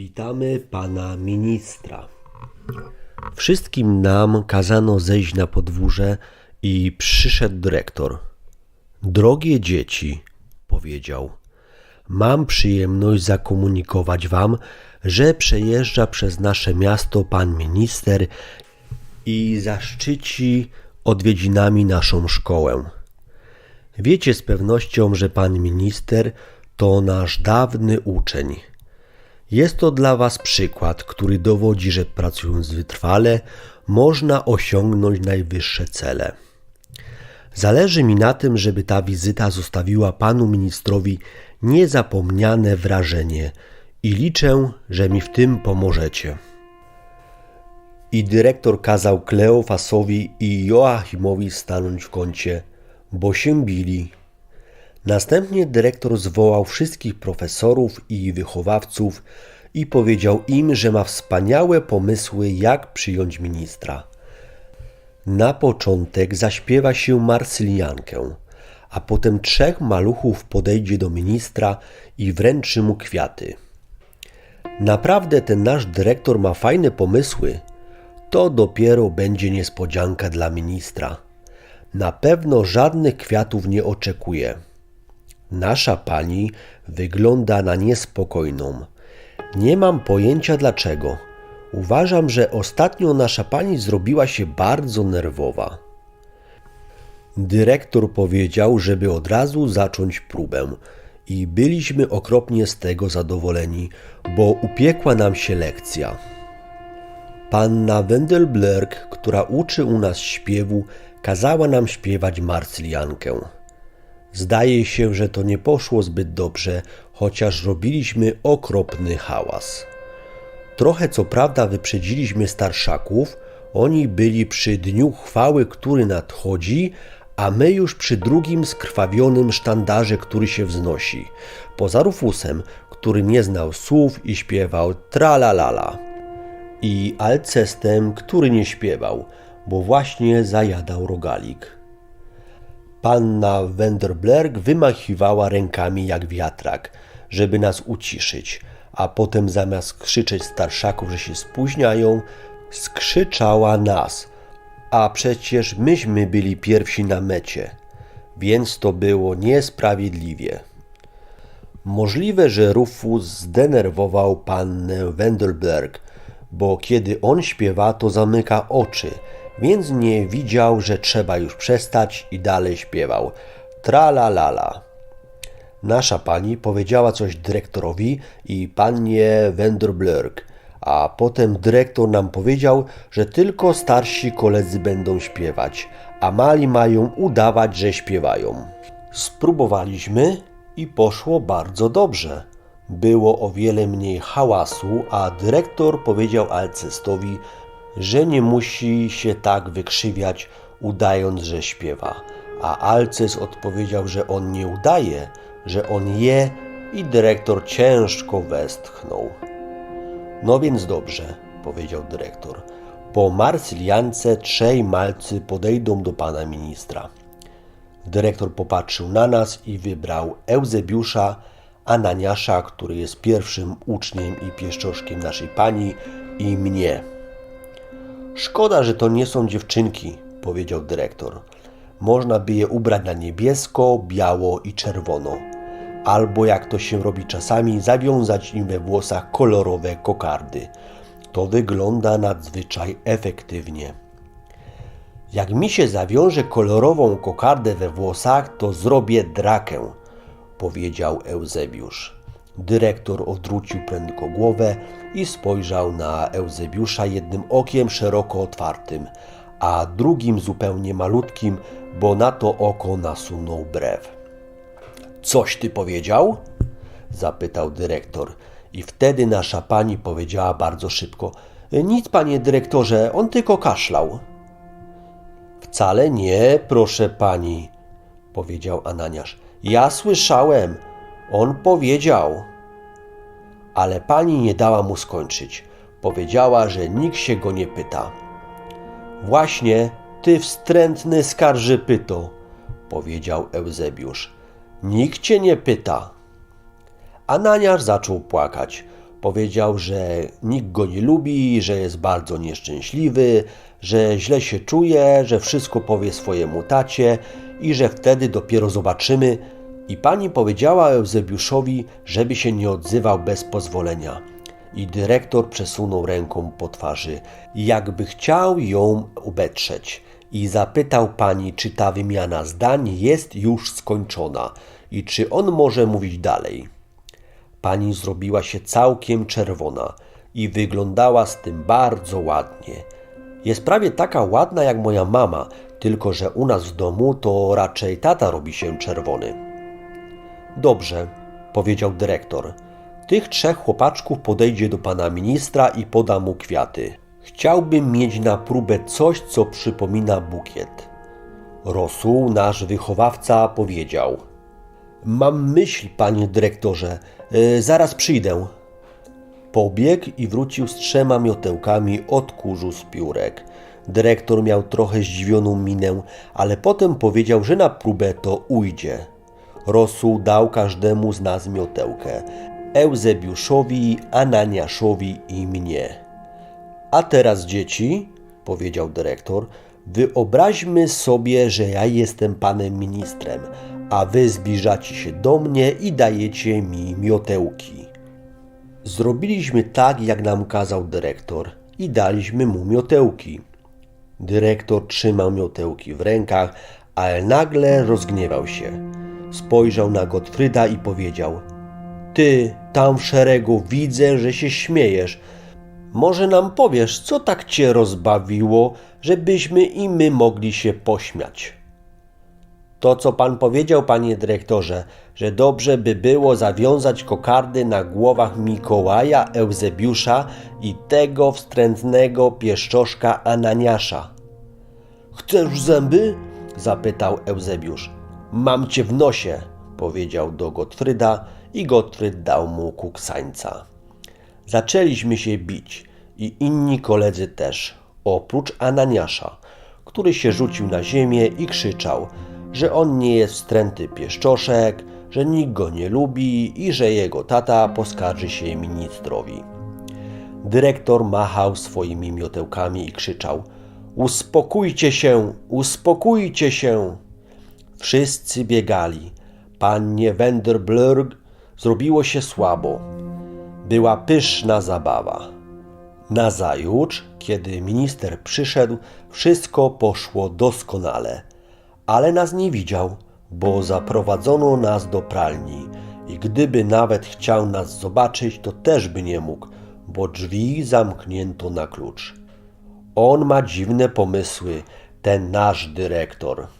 Witamy pana ministra. Wszystkim nam kazano zejść na podwórze i przyszedł dyrektor. Drogie dzieci, powiedział, mam przyjemność zakomunikować wam, że przejeżdża przez nasze miasto pan minister i zaszczyci odwiedzinami naszą szkołę. Wiecie z pewnością, że pan minister to nasz dawny uczeń. Jest to dla Was przykład, który dowodzi, że pracując wytrwale można osiągnąć najwyższe cele. Zależy mi na tym, żeby ta wizyta zostawiła panu ministrowi niezapomniane wrażenie i liczę, że mi w tym pomożecie. I dyrektor kazał Kleofasowi i Joachimowi stanąć w kącie, bo się bili. Następnie dyrektor zwołał wszystkich profesorów i wychowawców i powiedział im, że ma wspaniałe pomysły, jak przyjąć ministra. Na początek zaśpiewa się Marsyliankę, a potem trzech maluchów podejdzie do ministra i wręczy mu kwiaty. Naprawdę ten nasz dyrektor ma fajne pomysły. To dopiero będzie niespodzianka dla ministra. Na pewno żadnych kwiatów nie oczekuje. Nasza pani wygląda na niespokojną. Nie mam pojęcia dlaczego. Uważam, że ostatnio nasza pani zrobiła się bardzo nerwowa. Dyrektor powiedział, żeby od razu zacząć próbę i byliśmy okropnie z tego zadowoleni, bo upiekła nam się lekcja. Panna Wendelblerk, która uczy u nas śpiewu, kazała nam śpiewać marsliankę. Zdaje się, że to nie poszło zbyt dobrze, chociaż robiliśmy okropny hałas. Trochę co prawda wyprzedziliśmy starszaków, oni byli przy dniu chwały, który nadchodzi, a my już przy drugim skrwawionym sztandarze, który się wznosi. Poza Rufusem, który nie znał słów i śpiewał tralalala. I Alcestem, który nie śpiewał, bo właśnie zajadał rogalik. Panna Wenderblerg wymachiwała rękami jak wiatrak, żeby nas uciszyć, a potem zamiast krzyczeć starszaków, że się spóźniają, skrzyczała nas, a przecież myśmy byli pierwsi na mecie, więc to było niesprawiedliwie. Możliwe, że Rufus zdenerwował pannę Wendelberg, bo kiedy on śpiewa, to zamyka oczy, więc nie widział, że trzeba już przestać i dalej śpiewał. Tra la la la. Nasza pani powiedziała coś dyrektorowi i pannie Wenderblurk, a potem dyrektor nam powiedział, że tylko starsi koledzy będą śpiewać, a mali mają udawać, że śpiewają. Spróbowaliśmy i poszło bardzo dobrze. Było o wiele mniej hałasu, a dyrektor powiedział Alcestowi, że nie musi się tak wykrzywiać, udając, że śpiewa. A Alces odpowiedział, że on nie udaje, że on je i dyrektor ciężko westchnął. No więc dobrze, powiedział dyrektor. Po Marsyliance trzej malcy podejdą do pana ministra. Dyrektor popatrzył na nas i wybrał Eusebiusza, Ananiasza, który jest pierwszym uczniem i pieszczoszkiem naszej pani, i mnie. Szkoda, że to nie są dziewczynki, powiedział dyrektor. Można by je ubrać na niebiesko, biało i czerwono. Albo jak to się robi czasami, zawiązać im we włosach kolorowe kokardy. To wygląda nadzwyczaj efektywnie. Jak mi się zawiąże kolorową kokardę we włosach, to zrobię drakę, powiedział Eusebiusz. Dyrektor odwrócił prędko głowę i spojrzał na Eusebiusza jednym okiem szeroko otwartym, a drugim zupełnie malutkim, bo na to oko nasunął brew. Coś ty powiedział? zapytał dyrektor. I wtedy nasza pani powiedziała bardzo szybko: Nic, panie dyrektorze, on tylko kaszlał. Wcale nie, proszę pani, powiedział Ananiasz. Ja słyszałem, on powiedział. Ale pani nie dała mu skończyć. Powiedziała, że nikt się go nie pyta. Właśnie, ty wstrętny skarżypyto, powiedział Eusebiusz. Nikt cię nie pyta. Ananiasz zaczął płakać. Powiedział, że nikt go nie lubi, że jest bardzo nieszczęśliwy, że źle się czuje, że wszystko powie swojemu tacie i że wtedy dopiero zobaczymy. I pani powiedziała Eusebiuszowi, żeby się nie odzywał bez pozwolenia. I dyrektor przesunął ręką po twarzy, jakby chciał ją ubetrzeć. I zapytał pani, czy ta wymiana zdań jest już skończona i czy on może mówić dalej. Pani zrobiła się całkiem czerwona i wyglądała z tym bardzo ładnie. Jest prawie taka ładna jak moja mama, tylko że u nas w domu to raczej tata robi się czerwony. Dobrze, powiedział dyrektor. Tych trzech chłopaczków podejdzie do pana ministra i poda mu kwiaty. Chciałbym mieć na próbę coś, co przypomina bukiet. Rosół, nasz wychowawca, powiedział: Mam myśl, panie dyrektorze, e, zaraz przyjdę. Pobiegł i wrócił z trzema miotełkami od kurzu z piórek. Dyrektor miał trochę zdziwioną minę, ale potem powiedział, że na próbę to ujdzie. Rosół dał każdemu z nas miotełkę. Eusebiuszowi, Ananiaszowi i mnie. A teraz, dzieci, powiedział dyrektor, wyobraźmy sobie, że ja jestem panem ministrem, a wy zbliżacie się do mnie i dajecie mi miotełki. Zrobiliśmy tak, jak nam kazał dyrektor i daliśmy mu miotełki. Dyrektor trzymał miotełki w rękach, ale nagle rozgniewał się. Spojrzał na Gottfrieda i powiedział: Ty, tam w szeregu, widzę, że się śmiejesz. Może nam powiesz, co tak cię rozbawiło, żebyśmy i my mogli się pośmiać? To, co pan powiedział, panie dyrektorze, że dobrze by było zawiązać kokardy na głowach Mikołaja, Eusebiusza i tego wstrętnego pieszczoszka Ananiasza. Chcesz zęby? zapytał Eusebiusz. Mam cię w nosie, powiedział do Gottfryda i Gottfryd dał mu kuksańca. Zaczęliśmy się bić i inni koledzy też, oprócz Ananiasza, który się rzucił na ziemię i krzyczał, że on nie jest wstręty pieszczoszek, że nikt go nie lubi i że jego tata poskarży się ministrowi. Dyrektor machał swoimi miotełkami i krzyczał: Uspokójcie się, uspokójcie się! Wszyscy biegali. Pannie Wenderblurg zrobiło się słabo. Była pyszna zabawa. Nazajutrz, kiedy minister przyszedł, wszystko poszło doskonale, ale nas nie widział, bo zaprowadzono nas do pralni i gdyby nawet chciał nas zobaczyć, to też by nie mógł, bo drzwi zamknięto na klucz. On ma dziwne pomysły, ten nasz dyrektor.